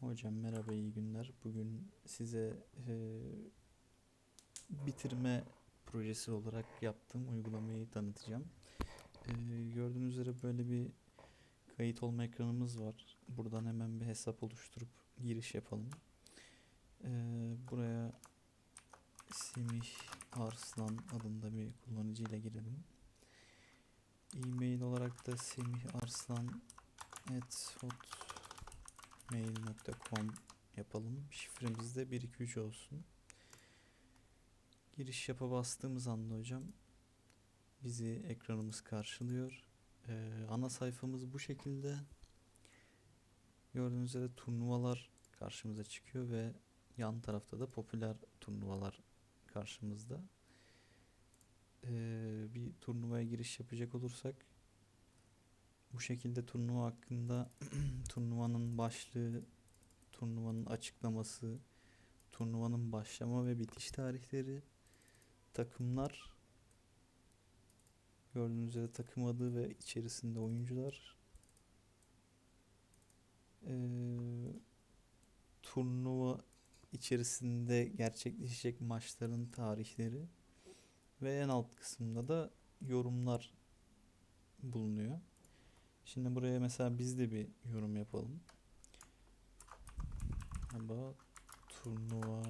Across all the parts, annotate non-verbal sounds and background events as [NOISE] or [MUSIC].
Hocam merhaba iyi günler. Bugün size eee, bitirme projesi olarak yaptığım uygulamayı tanıtacağım. Eee, gördüğünüz üzere böyle bir kayıt olma ekranımız var. Buradan hemen bir hesap oluşturup giriş yapalım. Eee, buraya Semih Arslan adında bir kullanıcıyla girelim. E-mail olarak da semiharslan@hotmail.com yapalım. Şifremiz de 123 olsun. Giriş yapa bastığımız anda hocam bizi ekranımız karşılıyor. Ee, ana sayfamız bu şekilde. Gördüğünüz üzere turnuvalar karşımıza çıkıyor ve yan tarafta da popüler turnuvalar karşımızda. Ee, bir turnuvaya giriş yapacak olursak bu şekilde turnuva hakkında [CLEARS THROAT] turnuvanın başlığı, turnuvanın açıklaması, turnuvanın başlama ve bitiş tarihleri, takımlar, gördüğünüz üzere takım adı ve içerisinde oyuncular, ee, turnuva içerisinde gerçekleşecek maçların tarihleri ve en alt kısımda da yorumlar bulunuyor. Şimdi buraya mesela biz de bir yorum yapalım. Ama turnuva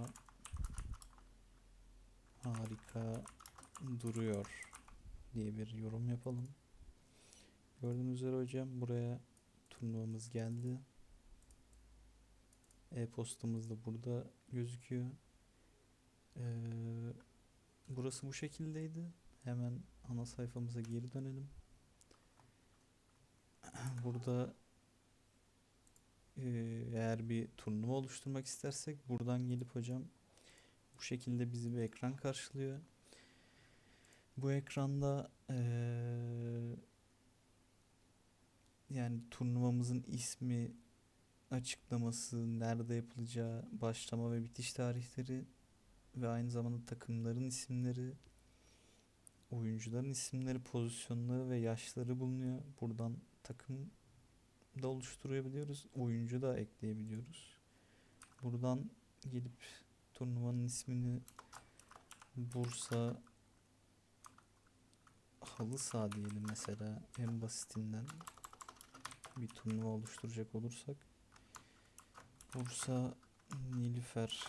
harika duruyor diye bir yorum yapalım. Gördüğünüz üzere hocam buraya turnuvamız geldi. E-postamız da burada gözüküyor. Ee, burası bu şekildeydi. Hemen ana sayfamıza geri dönelim. Burada eğer bir turnuva oluşturmak istersek buradan gelip hocam bu şekilde bizi bir ekran karşılıyor. Bu ekranda eee, yani turnuvamızın ismi, açıklaması, nerede yapılacağı, başlama ve bitiş tarihleri ve aynı zamanda takımların isimleri, oyuncuların isimleri, pozisyonları ve yaşları bulunuyor. Buradan takım da oluşturabiliyoruz. Oyuncu da ekleyebiliyoruz. Buradan gelip turnuvanın ismini Bursa halı saha diyelim mesela en basitinden bir turnuva oluşturacak olursak Bursa Nilüfer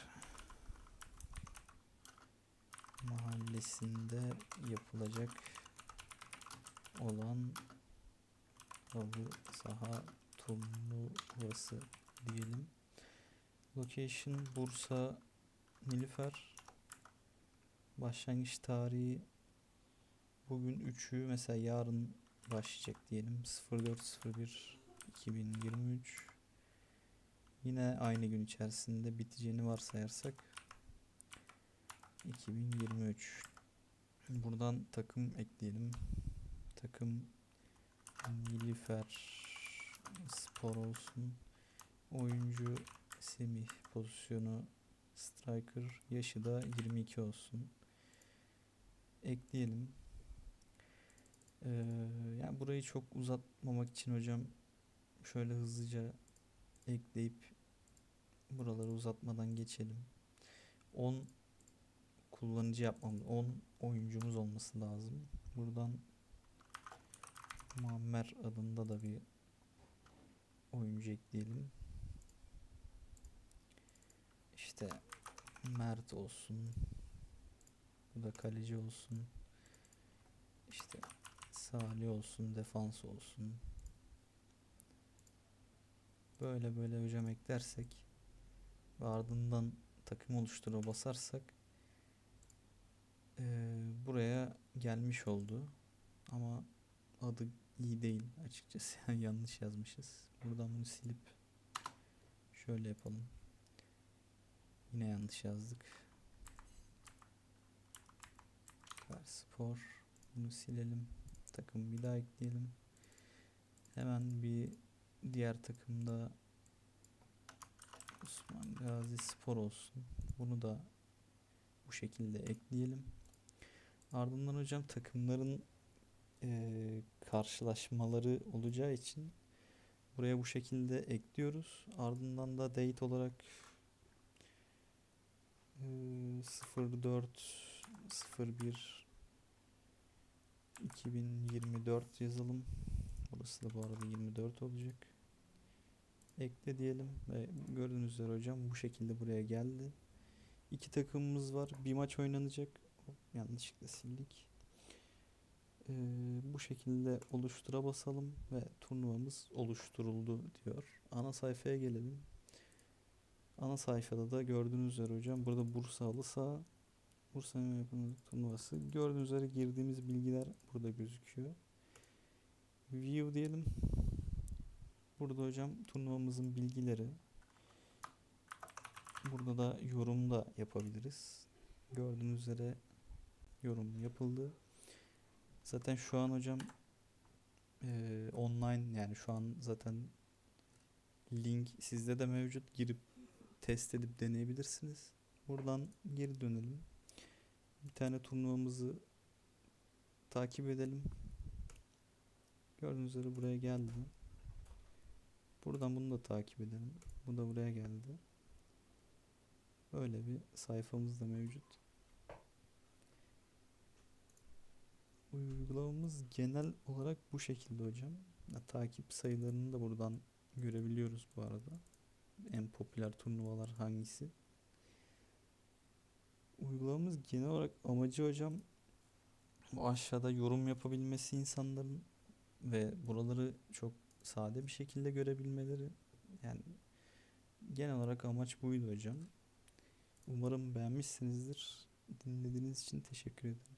mahallesinde yapılacak olan halı saha turnuvası diyelim. Location Bursa Nilüfer. Başlangıç tarihi bugün 3'ü mesela yarın başlayacak diyelim. 0401 2023. Yine aynı gün içerisinde biteceğini varsayarsak 2023. Buradan takım ekleyelim. Takım Nilüfer Spor olsun. Oyuncu Semih pozisyonu striker yaşı da 22 olsun. Ekleyelim. Ee, yani burayı çok uzatmamak için hocam şöyle hızlıca ekleyip buraları uzatmadan geçelim. 10 kullanıcı yapmamız, 10 oyuncumuz olması lazım. Buradan Muammer adında da bir oyuncu ekleyelim. İşte Mert olsun. Bu da kaleci olsun. İşte Salih olsun, defans olsun. Böyle böyle hocam eklersek ve ardından takım oluştura basarsak eee, buraya gelmiş oldu. Ama adı iyi değil açıkçası. [LAUGHS] Yanlış yazmışız. Buradan bunu silip şöyle yapalım. Yine yanlış yazdık. Spor. Bunu silelim. Takım bir daha ekleyelim. Hemen bir diğer takımda Osman Gazi Spor olsun. Bunu da bu şekilde ekleyelim. Ardından hocam takımların eee, karşılaşmaları olacağı için buraya bu şekilde ekliyoruz. Ardından da date olarak eee, 04 01 2024 yazalım. Burası da bu arada 24 olacak. Ekle diyelim ve gördüğünüz üzere hocam bu şekilde buraya geldi. İki takımımız var. Bir maç oynanacak. Yanlışlıkla sildik. Ee, bu şekilde oluştura basalım ve turnuvamız oluşturuldu diyor. Ana sayfaya gelelim. Ana sayfada da gördüğünüz üzere hocam burada Bursa Halı Saha Bursa Yapımı turnuvası. Gördüğünüz üzere girdiğimiz bilgiler burada gözüküyor. View diyelim. Burada hocam turnuvamızın bilgileri. Burada da yorum da yapabiliriz. Gördüğünüz üzere yorum yapıldı. Zaten şu an hocam eee, online yani şu an zaten link sizde de mevcut. Girip test edip deneyebilirsiniz. Buradan geri dönelim. Bir tane turnuvamızı takip edelim. Gördüğünüz üzere buraya geldi. Buradan bunu da takip edelim. Bu da buraya geldi. Öyle bir sayfamız da mevcut. Uygulamamız genel olarak bu şekilde hocam. Ya, takip sayılarını da buradan görebiliyoruz bu arada. En popüler turnuvalar hangisi? Uygulamamız genel olarak amacı hocam bu aşağıda yorum yapabilmesi insanların ve buraları çok sade bir şekilde görebilmeleri. Yani genel olarak amaç buydu hocam. Umarım beğenmişsinizdir. Dinlediğiniz için teşekkür ederim.